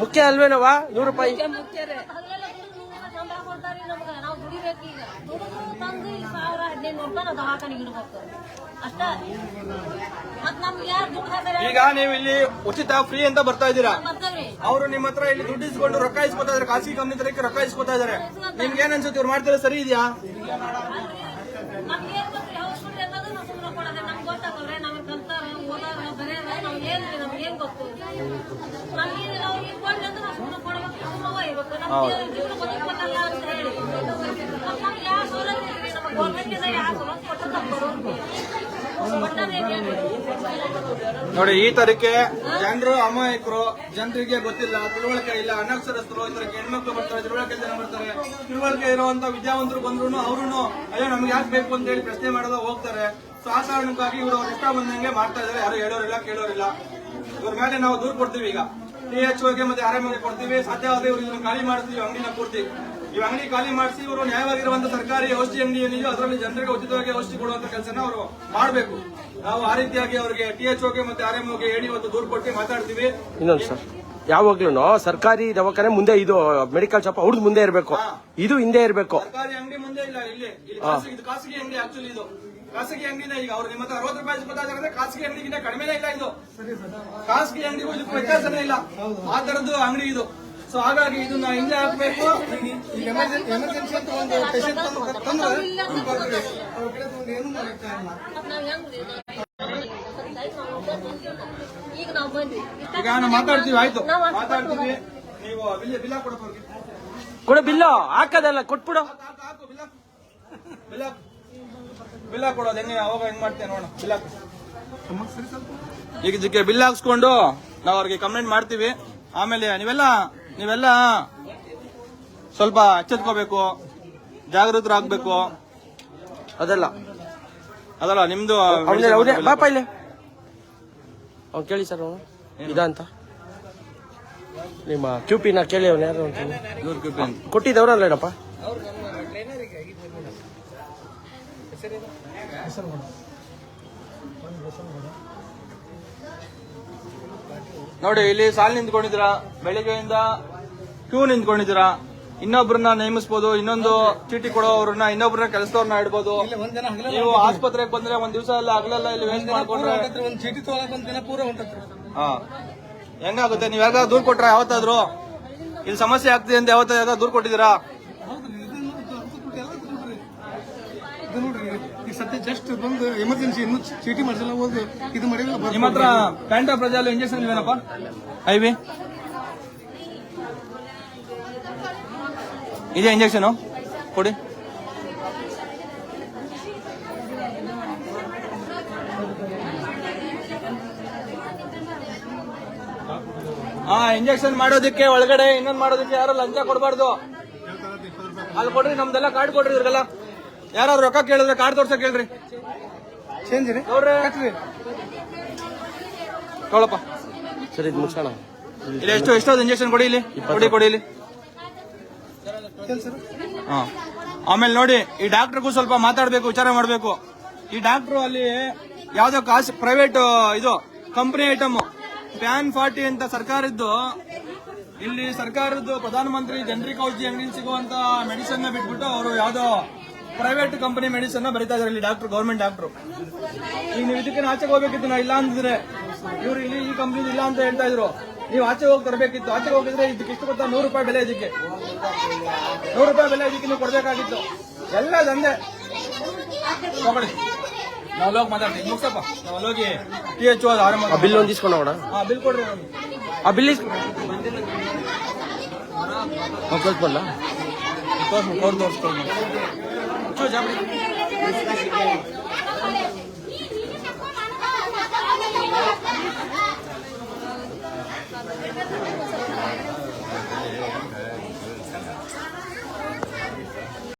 ಮುಖ್ಯ ಅಲ್ವೇನವ ನೂರು ರೂಪಾಯಿ. ಈಗ. ನೀವು ಇಲ್ಲಿ ಉಚಿತ ಫ್ರೀ ಅಂತ ಬರ್ತಾ ಇದ್ದೀರಾ? ಅವರು ನಿಮ್ಮ ಹತ್ರ ಇಲ್ಲಿ ದುಡ್ಡು ಇಸ್ಕೊಂಡು ರೊಕ್ಕ ಇಸ್ಕೊತಾ ಇದಾರೆ ಖಾಸಗಿ ಕಂಪ್ನಿ ತರಕ್ಕೆ ರೊಕ್ಕ ಇಸ್ಕೊತಾ ಇದಾರೆ ನಿಮ್ಗೆ ಏನ್ ಅನ್ಸುತ್ತೆ? ಇವ್ರು ಮಾಡ್ತಾರೆ ಸರಿ ಇದೆಯಾ ನಮ್ಗೆ ಏನ್ ಗೊತ್ತ್ರಿ ಔಷಧಿ ಅನ್ನೋದು ನಾವು ಸುಮ್ಮನೆ ಕೊಡೋದೆ ನಮ್ಗೆ ಗೊತ್ತಾಗಲ್ರಿ ನಮ್ಗೆ ಕಲ್ತಾರ ಓದಾರ ಬರೆಯಾರ ನಮ್ಗೆ ಏನ್ರಿ ನಮ್ಗೆ ಏನ್ ಗೊತ್ತು ನಮ್ಗೆ ನಾವು ಈಗ ಕೊಡ್ಲಿ ಅಂತ ನಾವು ಸುಮ್ಮನೆ ಕೊಡ್ಬೇಕು ಸುಮ್ಮನೆ ಇರ್ಬೇಕು ನಮ್ಗೆ ಜೀವನ ಬದುಕಬೇಕಲ್ಲ ಅಂತ ಹೇಳಿ ಮತ್ತ್ ನಮ್ಗೆ ಯಾವ ಸೌಲಭ್ಯ ಇಲ್ರಿ ನಮ್ಮ ಗೌರ್ಮೆಂಟ್ ಯಾವ ಸೌಲಭ್ಯ ಕೊಟ್ಟದ್ದು ನೋಡಿ, ಈ ತರಕ್ಕೆ ಜನರು, ಅಮಾಯಕರು, ಜನರಿಗೆ ಗೊತ್ತಿಲ್ಲ, ತಿಳುವಳಿಕೆ ಇಲ್ಲ, ಅನಕ್ಷರಸ್ಥರು, ಈ ತರಕ್ಕೆ ಹೆಣ್ಮಕ್ಳು ಬರ್ತಾರೆ, ತಿಳುವಳಿಕೆ ಜನ ಬರ್ತಾರೆ, ತಿಳುವಳಿಕೆ ಇರುವಂತ ವಿದ್ಯಾವಂತರು ಬಂದ್ರು ಅವರು ಅಯ್ಯೋ, ನಮ್ಗೆ ಯಾಕೆ ಬೇಕು ಅಂತ ಹೇಳಿ ಪ್ರಶ್ನೆ ಮಾಡೋದ ಹೋಗ್ತಾರೆ. ಸೊ ಆ ಇವರು ಅವ್ರ ಇಷ್ಟ ಬಂದಂಗೆ ಮಾಡ್ತಾ ಇದಾರೆ ಯಾರು ಹೇಳೋರಿಲ್ಲ, ಕೇಳೋರಿಲ್ಲ. ಇವ್ರ ಮೇಲೆ ನಾವು ದೂರ ಕೊಡ್ತೀವಿ ಈಗ. ಟಿ ಎಚ್ ಓಗೆ ಮತ್ತೆ ಆರ್ ಎಂಗೆ ಕೊಡ್ತೀವಿ ಸಾಧ್ಯವಾದ್ರೆ ಇವರು ಇದನ್ನು ಖಾಲಿ ಮಾಡ್ತೀವಿ ಅಂಗಡಿನ ಪೂರ್ತಿ. ಈ ಅಂಗಡಿ ಖಾಲಿ ಮಾಡಿಸಿ ಇವರು ನ್ಯಾಯವಾಗಿರುವಂತ ಸರ್ಕಾರಿ ಔಷಧಿ ಅಂಗಡಿ ಏನಿದೆಯೋ ಅದರಲ್ಲಿ ಜನರಿಗೆ ಉಚಿತವಾಗಿ ಔಷಧಿ ಕೊಡುವಂತ ಕೆಲಸನ ಅವರು ಮಾಡಬೇಕು. ನಾವು ಆ ರೀತಿಯಾಗಿ ಅವರಿಗೆ ಟಿ ಎಚ್ ಓಗೆ ಮತ್ತೆ ಆರ್ಗೆ ಹೇಳಿ ಇವತ್ತು ದೂರು ಕೊಟ್ಟು ಮಾತಾಡ್ತೀವಿ. ಇನ್ನೊಂದು ಸರ್ ಯಾವಾಗ್ಲೂ ಸರ್ಕಾರಿ ದವಾಖಾನೆ ಮುಂದೆ ಇದು ಮೆಡಿಕಲ್ ಶಾಪ್ ಅವ್ರದ್ದು ಮುಂದೆ ಇರಬೇಕು. ಇದು ಹಿಂದೆ ಇರಬೇಕು. ಸರ್ಕಾರಿ ಅಂಗಡಿ ಮುಂದೆ ಇಲ್ಲ ಇಲ್ಲಿ. ಖಾಸಗಿ ಅಂಗಡಿ ಆಕ್ಚುಲಿ ಇದು. ಖಾಸಗಿ ಅಂಗಡಿನ ಈಗ ಅವ್ರು ನಿಮ್ಮ ಹತ್ರ ಅರವತ್ತು ರೂಪಾಯಿ ಇಸ್ಕೊತಾರೆ ಖಾಸಗಿ ಅಂಗಡಿಗಿಂತ ಕಡಿಮೆನೇ ಇಲ್ಲ ಇದು. ಖಾಸಗಿ ಅಂಗಡಿಗೂ ಇದಕ್ಕೂ ವ್ಯತ್ಯಾಸನೇ ಇಲ್ಲ. ಆ ತರದ್ದು ಅಂಗಡಿ ಇದು. ಸೊ ಹಾಗಾಗಿ ಇದನ್ನ ಹಿಂದೆ ಹಾಕ್ಬೇಕು. ಈಗ ಎಮರ್ಜೆನ್ಸಿ ಅಂತ ಒಂದು ಪೇಷಂಟ್ ತಂದ್ರೆ ಇವ್ರು ಬರ್ತಾರೆ. ಅವ್ರ ಕಡೆ ತಗೊಂಡು ಏನು ಮಾಡಕ್ಕಾಗಲ್ಲ ನಾವ್ ಹೆಂಗ್ರಿ ಈಗ ನಾವು ಮಾತಾಡ್ತೀವಿ ಆಯ್ತು. ಮಾತಾಡ್ತೀವಿ. ನೀವು ಬಿಲ್ ಬಿಲ್ಲ ಕೊಡಪ್ಪ ಅವ್ರಿಗೆ. ಕೊಡ ಬಿಲ್ಲು. ಹಾಕದಲ್ಲ ಕೊಟ್ಬಿಡು. ಬಿಲ್ಲ ಬಿಲ್ ಹಾಕೊಡೋದು. ಹೆಂಗೆ? ಅವಾಗ ಹೆಂಗ್ ಮಾಡ್ತೇನೆ ನೋಡು ಬಿಲ್ ಹಾಕು. ಈಗ ಇದಕ್ಕೆ ಬಿಲ್ ಹಾಕ್ಸ್ಕೊಂಡು ನಾವು ಅವ್ರಿಗೆ ಕಂಪ್ಲೇಂಟ್ ಮಾಡ್ತೀವಿ. ಆಮೇಲೆ ನೀವೆಲ್ಲ ನೀವೆಲ್ಲ ಸ್ವಲ್ಪ ಎಚ್ಚೆತ್ಕೋಬೇಕು ಜಾಗೃತರಾಗ್ಬೇಕು. ಅದೆಲ್ಲ. ಅದಲ್ಲ ನಿಮ್ದು ಅವನೇ ಅವನೇ ಇಲ್ಲಿ. ಅವ್ನು ಕೇಳಿ ಸರ್ ಅವನು. ಇದಂತ ನಿಮ್ಮ ಕ್ಯೂಪಿನ ಕೇಳಿ ಅವನು ಯಾರು ಅಂತ. ಕೊಟ್ಟಿದ್ದವ್ರಲ್ಲೇನಪ್ಪ ನೋಡಿ ಇಲ್ಲಿ ಸಾಲ್ ನಿಂತ್ಕೊಂಡಿದ್ದೀರಾ? ಬೆಳಿಗ್ಗೆಯಿಂದ ಕ್ಯೂ ನಿಂತ್ಕೊಂಡಿದ್ದೀರಾ? ಇನ್ನೊಬ್ರನ್ನ ನೇಮಿಸಬಹುದು ಇನ್ನೊಂದು ಚೀಟಿ ಕೊಡೋರನ್ನ ಇನ್ನೊಬ್ರನ್ನ ಕೆಲಸದವ್ರನ್ನ ಇಡ್ಬೋದು. ನೀವು ಆಸ್ಪತ್ರೆಗೆ ಬಂದ್ರೆ ಒಂದ್ ದಿವಸ ಎಲ್ಲ ಹಗಲೆಲ್ಲ ಇಲ್ಲಿ ವೇಸ್ಟ್ ಮಾಡ್ಕೊಂಡ್ರೆ. ಚೀಟಿ ಹಾ. ಹೆಂಗಾಗುತ್ತೆ? ನೀವ್ ಯಾವ್ದಾದ್ರು ದೂರ್ ಕೊಟ್ರ ಯಾವತ್ತಾದ್ರು? ಇಲ್ಲಿ ಸಮಸ್ಯೆ ಆಗ್ತಿದೆ ಅಂತ ಯಾವತ್ತಾದ್ರು ದೂರ್ ಕೊಟ್ಟಿದ್ದೀರಾ ಹೌದ್ರಿ ಇದನ್ನ ದುಡ್ಡು ಎಲ್ಲ ದುಡ್ಡ್ರಿ. ಇದು ನೋಡ್ರಿ ಈಗ ಸದ್ಯ ಜಸ್ಟ್ ಬಂದು ಎಮರ್ಜೆನ್ಸಿ ಇನ್ನು ಚೀಟಿ ಮಾಡಿಸಲ್ಲ ಒಂದು ಇದು ಮಾಡಿಲ್ಲ ನಿಮ್ಮ ಹತ್ರ ಪ್ಯಾಂಟಾ ಪ್ರಜಾಲು ಇಂಜೆಕ್ಷನ್ ಇಲ್ವೇನಪ್ಪ? ಐವಿ ಇದೆ ಇಂಜೆಕ್ಷನು ಕೊಡಿ. ಹಾ ಇಂಜೆಕ್ಷನ್ ಮಾಡೋದಕ್ಕೆ ಒಳಗಡೆ ಇನ್ನೊಂದು ಮಾಡೋದಕ್ಕೆ ಯಾರು ಲಂಚ ಕೊಡಬಾರ್ದು. ಅಲ್ಲಿ ಕೊಡ್ರಿ, ನಮ್ದೆಲ್ಲ ಕಾರ್ಡ್ ಕೊಡ್ರಿ ಇವ್ರಿಗೆಲ್ಲ ಯಾರು ರೊಕ್ಕ ಕೇಳಿದ್ರೆ ಕಾರ್ಡ್ ತೋರ್ಸಕ್ ಕೇಳ್ರಿ. ಚೇಂಜ್ ರೀ. ನೋಡ್ರಿ ಕಟ್ರಿ. ತೊಗೊಳಪ್ಪ ಸರಿ ಇದು ಮುಗಿಸೋಣ ಇಲ್ಲಿ ಎಷ್ಟು ಎಷ್ಟೊಂದು ಇಂಜೆಕ್ಷನ್ ಕೊಡಿ ಇಲ್ಲಿ. ಕೊಡಿ ಕೊಡಿ ಇಲ್ಲಿ. ಹಾ. ಆಮೇಲೆ ನೋಡಿ ಈ ಡಾಕ್ಟರ್ಗೂ ಸ್ವಲ್ಪ ಮಾತಾಡ್ಬೇಕು ವಿಚಾರ ಮಾಡಬೇಕು. ಈ ಡಾಕ್ಟ್ರು ಅಲ್ಲಿ ಯಾವ್ದೋ ಕಾಸು ಪ್ರೈವೇಟ್ ಇದು ಕಂಪನಿ ಐಟಮ್ ಪ್ಯಾನ್ ಫಾರ್ಟಿ ಅಂತ ಸರ್ಕಾರದ್ದು. ಇಲ್ಲಿ ಸರ್ಕಾರದ್ದು ಪ್ರಧಾನಮಂತ್ರಿ ಜನರಿಕ್ ಔಷಧಿ ಅಂಗಡಿ ಸಿಗುವಂತ ಮೆಡಿಸಿನ್ನ ಬಿಟ್ಬಿಟ್ಟು ಅವರು ಯಾವ್ದೋ ಪ್ರೈವೇಟ್ ಕಂಪನಿ ಮೆಡಿಸನ್ನ ಬರೀತಾ ಇದಾರೆ. ಇಲ್ಲಿ ಡಾಕ್ಟರ್ ಗೌರ್ಮೆಂಟ್ ಡಾಕ್ಟರ್. ಈಗ ನೀವು ಇದಕ್ಕೆ ಆಚೆಗೆ ಹೋಗ್ಬೇಕಿತ್ತು ನಾ ಇಲ್ಲ ಅಂದಿದ್ರೆ ಇವ್ರು ಇಲ್ಲಿ ಈ ಕಂಪ್ನಿ ಇಲ್ಲ ಅಂತ ಹೇಳ್ತಾ ಇದ್ರು. ನೀವು ಆಚೆ ಹೋಗಿ ತರಬೇಕಿತ್ತು. ಆಚೆ ಹೋಗಿದ್ರೆ ಇದಕ್ಕೆ ಇಷ್ಟು ಗೊತ್ತಾ? ನೂರು ರೂಪಾಯಿ ಬೆಲೆ ಇದಕ್ಕೆ. ನೂರು ರೂಪಾಯಿ ಬೆಲೆ ಇದಕ್ಕೆ ನೀವು ಕೊಡ್ಬೇಕಾಗಿತ್ತು. ಎಲ್ಲ ದಂಧೆ. ತಗೊಳ್ಳಿ ನಾವು ಹೋಗಿ ಮಾತಾಡ್ತೀವಿ. ಮುಗ್ಸಪ್ಪ. ನಾವು ಹೋಗಿ ಟಿ ಎಚ್ ಆರಂಭ ಆ ಬಿಲ್ ಒಂದು ಇಸ್ಕೊಂಡು ಹೋಗೋಣ. ಹಾ ಬಿಲ್ ಕೊಡ್ರಿ. ಆ ಬಿಲ್ ಇಸ್ ಕಳ್ಸ್ಬಲ್ಲ ತೋರ್ಸು, ಅವ್ರು ತೋರಿಸ್ಕೊಂಡು যাবে